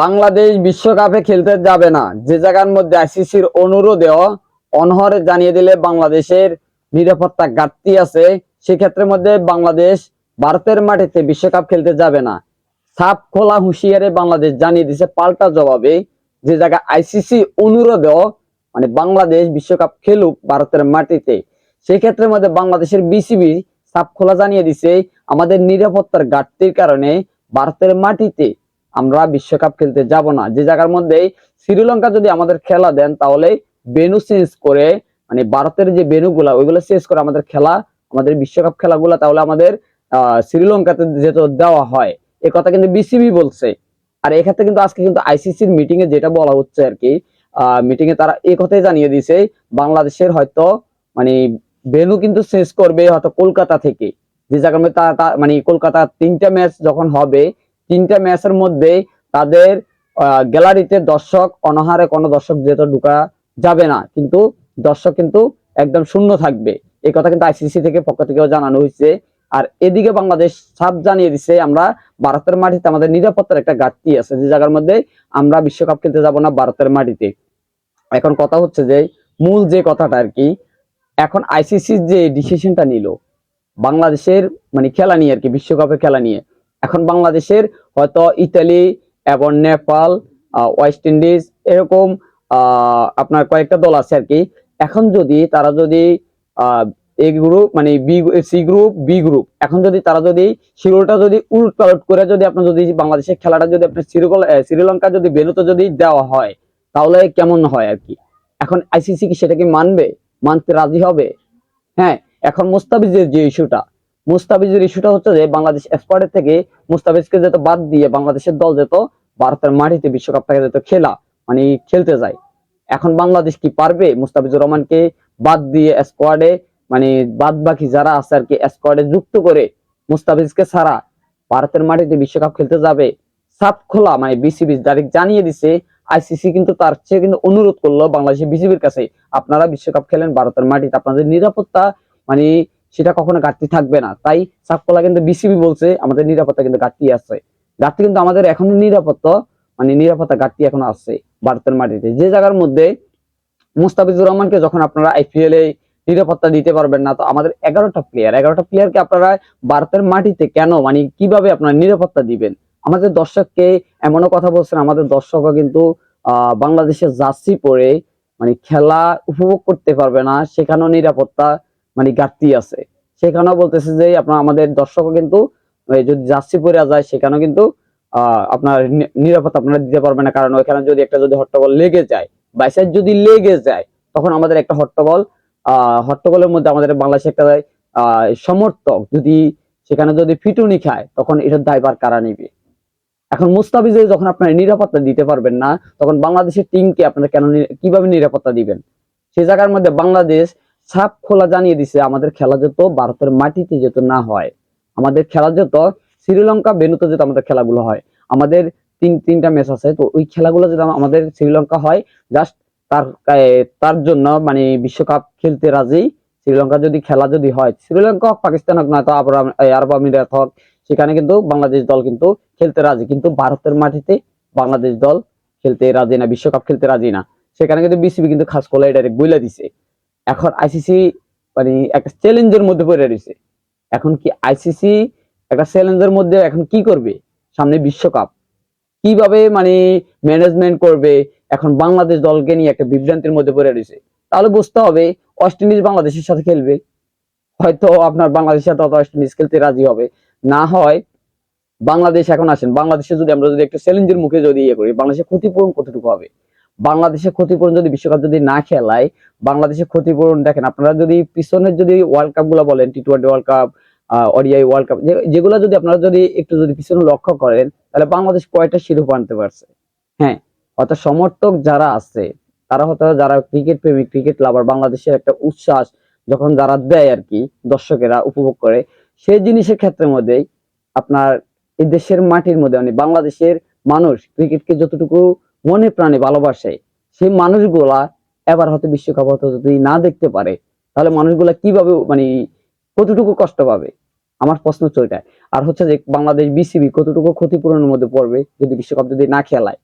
বাংলাদেশ বিশ্বকাপে খেলতে যাবে না। যে জায়গার মধ্যে আইসিসির অনুরোধেও অনহরে জানিয়ে দিলে বাংলাদেশের নিরাপত্তা ঘাটতি আছে সেক্ষেত্রের মধ্যে বাংলাদেশ ভারতের মাটিতে বিশ্বকাপ খেলতে যাবে না। সাপ খোলা হুঁশিয়ারে বাংলাদেশ জানিয়ে দিছে পাল্টা জবাবে। যে জায়গায় আইসিসি অনুরোধেও মানে বাংলাদেশ বিশ্বকাপ খেলুক ভারতের মাটিতে সেক্ষেত্রের মধ্যে বাংলাদেশের বিসিবি সাপ খোলা জানিয়ে দিছে, আমাদের নিরাপত্তার ঘাটতির কারণে ভারতের মাটিতে আমরা বিশ্বকাপ খেলতে যাব না। যে জায়গার মধ্যে শ্রীলঙ্কা যদি আমাদের খেলা দেন তাহলে বেনু চেঞ্জ করে মানে ভারতের যে বেনুগুলা ওইগুলো চেঞ্জ করে আমাদের খেলা, আমাদের বিশ্বকাপ খেলাগুলা, তাহলে আমাদের, আহ, শ্রীলঙ্কাতে যেহেতু দেওয়া হয়। এ কথা কিন্তু বিসিবি বলছে। আর এক্ষেত্রে কিন্তু আজকে কিন্তু আইসিসির মিটিং এ যেটা বলা হচ্ছে আর কি মিটিং এ তারা এই কথাই জানিয়ে দিয়েছে, বাংলাদেশের হয়তো মানে বেনু কিন্তু শেষ করবে হয়তো কলকাতা থেকে। যে জায়গার মধ্যে মানে কলকাতা তিনটা ম্যাচ যখন হবে তিনটা ম্যাচের মধ্যে তাদের গ্যালারিতে দর্শক অনাহারে কোনো দর্শক যেহেতু ঢুকা যাবে না, কিন্তু দর্শক কিন্তু একদম শূন্য থাকবে। এই কথা কিন্তু আইসিসি থেকে পক্ষ থেকেও জানানো হয়েছে। আর এদিকে বাংলাদেশ সাপ জানিয়ে দিছে, আমরা ভারতের মাটিতে আমাদের নিরাপত্তার একটা ঘাটতি আছে। যে জায়গার মধ্যে আমরা বিশ্বকাপ খেলতে যাব না ভারতের মাটিতে। এখন কথা হচ্ছে যে, মূল যে কথাটা আর কি, এখন আইসিসি যে ডিসিশনটা নিল, বাংলাদেশের মানে খেলা নিয়ে আর কি, বিশ্বকাপের খেলা নিয়ে এখন বাংলাদেশের হয়তো ইতালি এবং নেপাল ওয়েস্ট ইন্ডিজ এরকম আপনার কয়েকটা দল আছে আর কি। এখন যদি তারা যদি এ গ্রুপ মানে B C group B group এখন যদি তারা যদি শিরোলটা যদি উলট পালট করে যদি আপনার যদি বাংলাদেশের খেলাটা যদি আপনার শ্রীলঙ্কা যদি বেনুতে যদি দেওয়া হয়, তাহলে কেমন হয় আর কি? এখন আইসিসি কি সেটা কি মানবে? মানতে রাজি হবে? হ্যাঁ এখন মুস্তাফিজের যে ইস্যুটা মুস্তাফিজের ইস্যুটা হচ্ছে যে বাংলাদেশ স্কোয়াডের থেকে মুস্তাফিজকে যেত বাদ দিয়ে বাংলাদেশের দল যেত, ভারতের মাটিতে বিশ্বকাপটাকে যেত খেলা মানে খেলতে যায়। এখন বাংলাদেশ কি পারবে? মুস্তাফিজুর রহমানকে বাদ দিয়ে স্কোয়াডে মানে বাদ বাকি যারা আছে আর কি স্কোয়াডে যুক্ত করে মুস্তাফিজকে ছাড়া ভারতের মাটিতে বিশ্বকাপ খেলতে যাবে সাপ খোলা মানে বিসিবি ডাইরেক্ট জানিয়ে দিছে আইসিসি কিন্তু তার চেয়ে কিন্তু অনুরোধ করল বাংলাদেশের বিসিবির কাছে, আপনারা বিশ্বকাপ খেলেন, ভারতের মাটিতে আপনাদের নিরাপত্তা মানে সেটা কখনো ঘাটতি থাকবে না। তাই সাপ খোলা কিন্তু বিসিবি বলছে, আমাদের নিরাপত্তা কিন্তু ঘাটতি আছে। ঘাটতি কিন্তু আমাদের এখনও নিরাপত্তা মানে নিরাপত্তা ঘাটতি এখনও আছে ভারতের মাটিতে। যে জায়গার মধ্যে মুস্তাফিজুর রহমানকে যখন আপনারা আইপিএল এ নিরাপত্তা দিতে পারবেন না, তো আমাদের এগারোটা প্লেয়ার এগারোটা প্লেয়ারকে আপনারা ভারতের মাটিতে কেন মানে কীভাবে আপনারা নিরাপত্তা দিবেন? আমাদের দর্শককে এমনও কথা বলছেন, আমাদের দর্শকও কিন্তু আহ বাংলাদেশের জার্সি পরে মানে খেলা উপভোগ করতে পারবে না, সেখানেও নিরাপত্তা মানে ঘাটতি আছে। সেখানেও বলতেছে যে, আপনার আমাদের দর্শকও কিন্তু যদি জার্সি পরে যায়, সেখানেও কিন্তু আপনার নিরাপত্তা আপনারা দিতে পারবেন না। কারণ ওইখানে যদি একটা যদি হট্টগোল লেগে যায় বাইসাইড যদি লেগে যায়, তখন আমাদের একটা হট্টগোল আহ হট্টগোলের মধ্যে আমাদের বাংলাদেশে একটা আহ সমর্থক যদি সেখানে যদি ফিটুনি খায়, তখন এটার দায়ভার কারা নিবে? এখন মুস্তাফিজে যখন আপনারা নিরাপত্তা দিতে পারবেন না, তখন বাংলাদেশের টিমকে আপনারা কেন কীভাবে নিরাপত্তা দিবেন? সেই জায়গার মধ্যে বাংলাদেশ ছাপ খোলা জানিয়ে দিছে, আমাদের খেলা যত ভারতের মাটিতে যেত না হয়, আমাদের খেলা যত শ্রীলঙ্কা বেনুতে যেত আমাদের খেলাগুলো হয়, আমাদের তিন, তিনটা ম্যাচ আছে, তো ওই খেলাগুলো যদি আমাদের শ্রীলঙ্কা হয় জাস্ট তার তার জন্য মানে বিশ্বকাপ খেলতে রাজি, শ্রীলঙ্কা যদি খেলা যদি হয়, শ্রীলঙ্কা হোক, পাকিস্তান হোক, নয়তো আরব আম- আরব আমিরাত হোক, সেখানে কিন্তু বাংলাদেশ দল কিন্তু খেলতে রাজি, কিন্তু ভারতের মাটিতে বাংলাদেশ দল খেলতে রাজি না, বিশ্বকাপ খেলতে রাজি না, সেখানে কিন্তু বিসিবি কিন্তু খাস কোলাই ডাইরেক্ট বইলা দিছে। এখন আইসিসি মানে একটা চ্যালেঞ্জের মধ্যে পড়ে রয়েছে। এখন কি আইসিসি একটা চ্যালেঞ্জের মধ্যে এখন কি করবে? সামনে বিশ্বকাপ। কীভাবে মানে ম্যানেজমেন্ট করবে? এখন বাংলাদেশ দলকে নিয়ে একটা বিভ্রান্তির মধ্যে পড়ে রয়েছে। তাহলে বুঝতে হবে ওয়েস্ট ইন্ডিজ বাংলাদেশের সাথে খেলবে। হয়তো আপনার বাংলাদেশের সাথে অত ওয়েস্ট ইন্ডিজ খেলতে রাজি হবে। না হয় বাংলাদেশ এখন আসেন। বাংলাদেশে যদি আমরা যদি একটা চ্যালেঞ্জের মুখে যদি ইয়ে করি, বাংলাদেশের ক্ষতিপূরণ কতটুকু হবে? বাংলাদেশের ক্ষতিপূরণ যদি বিশ্বকাপ যদি না খেলায় বাংলাদেশের ক্ষতিপূরণ দেখেন, আপনারা যদি পিছনের যদি ওয়ার্ল্ড কাপগুলো বলেন T twenty world cup ODI world cup যেগুলো যদি আপনারা যদি একটু যদি পিছনে লক্ষ্য করেন, তাহলে বাংলাদেশ কয়টা শিরোপা আনতে পারছে? হ্যাঁ অর্থাৎ সমর্থক যারা আছে, তারা হয়তো যারা ক্রিকেট প্রেমিক ক্রিকেট লাভার বাংলাদেশের একটা উচ্ছ্বাস যখন যারা দেয় আর কি, দর্শকেরা উপভোগ করে, সেই জিনিসের ক্ষেত্রের মধ্যেই আপনার এই দেশের মাটির মধ্যে মানে বাংলাদেশের মানুষ ক্রিকেটকে যতটুকু মনে প্রাণে ভালোবাসে, সেই মানুষগুলা এবার হয়তো বিশ্বকাপ হয়তো যদি না দেখতে পারে, তাহলে মানুষগুলা কীভাবে মানে কতটুকু কষ্ট পাবে? আমার প্রশ্ন ওইটাই। আর হচ্ছে যে বাংলাদেশ বিসিবি কতটুকু ক্ষতিপূরণের মধ্যে পড়বে যদি বিশ্বকাপ যদি না খেলায়?